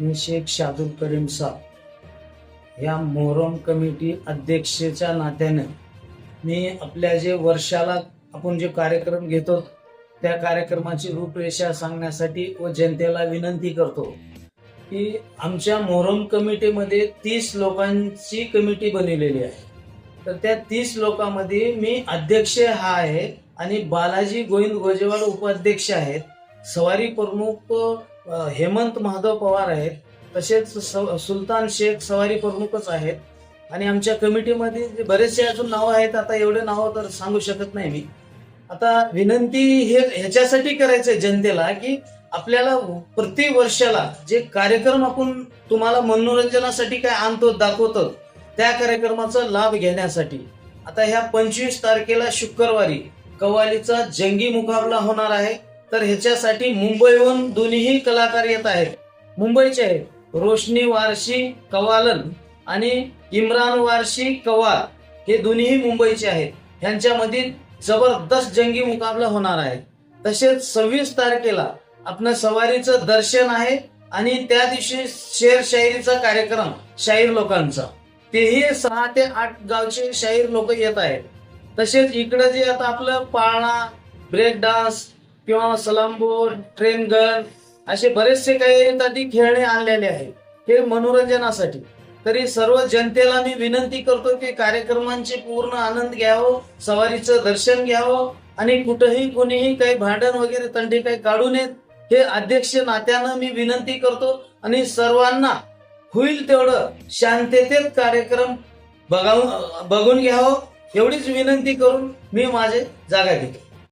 मी शेख शादुल करीम साहेब या मोहरम कमिटी अध्यक्षेच्या नात्याने मी आपल्या जे वर्षाला आपण जे कार्यक्रम घेतो त्या कार्यक्रमाची रूपरेषा सांगण्यासाठी व जनतेला विनंती करतो की आमच्या मोहरम कमिटीमध्ये तीस लोकांची कमिटी बनवलेली आहे. तर त्या तीस लोकांमध्ये मी अध्यक्ष हा आहे आणि बालाजी गोविंद गोजेवाड उपाध्यक्ष आहेत. सवारी प्रमुख हेमंत महादेव पवार आहेत. तसेच स- सुलतान शेख सवारी प्रमुखच आहेत. आणि आमच्या कमिटीमध्ये जे बरेचसे अजून नावं आहेत आता एवढे नावं तर सांगू शकत नाही मी. आता विनंती हे ह्याच्यासाठी करायचंय जनतेला की आपल्याला प्रति वर्षाला जे कार्यक्रम आपण तुम्हाला मनोरंजनासाठी काय आणतो दाखवतो त्या कार्यक्रमाचा लाभ घेण्यासाठी. आता ह्या पंचवीस तारखेला शुक्रवारी कव्वालीचा जंगी मुकाबला होणार आहे. तर ह्याच्यासाठी मुंबईहून दोन्हीही कलाकार येत आहेत. मुंबईचे आहेत रोशनी वारशी कवालन आणि इम्रान वारशी कवाल. हे दोन्हीही मुंबईचे आहेत. ह्यांच्यामध्ये जबरदस्त जंगी मुकाबला होणार आहे. तसेच सव्वीस तारखेला आपलं सवारीचं दर्शन आहे आणि त्या दिवशी शेर शायरीचा कार्यक्रम शाहीर लोकांचा. तेही सहा ते आठ गावचे शाहीर लोक येत आहेत. तसेच इकडे जे आता आपलं पाळणा ब्रेक डान्स किंवा सलामबोर ट्रेन गन असे बरेचसे काही आधी खेळणे आणलेले आहेत हे मनोरंजनासाठी. तरी सर्व जनतेला मी विनंती करतो की कार्यक्रमांचे पूर्ण आनंद घ्यावं सवारीचं दर्शन घ्यावं आणि कुठंही कोणीही काही भांडण वगैरे तंडी काही काढू नयेत हे अध्यक्ष नात्यानं मी विनंती करतो आणि सर्वांना होईल तेवढं शांततेत कार्यक्रम बघावून बघून घ्यावं एवढीच विनंती करून मी माझे जागा घेतो.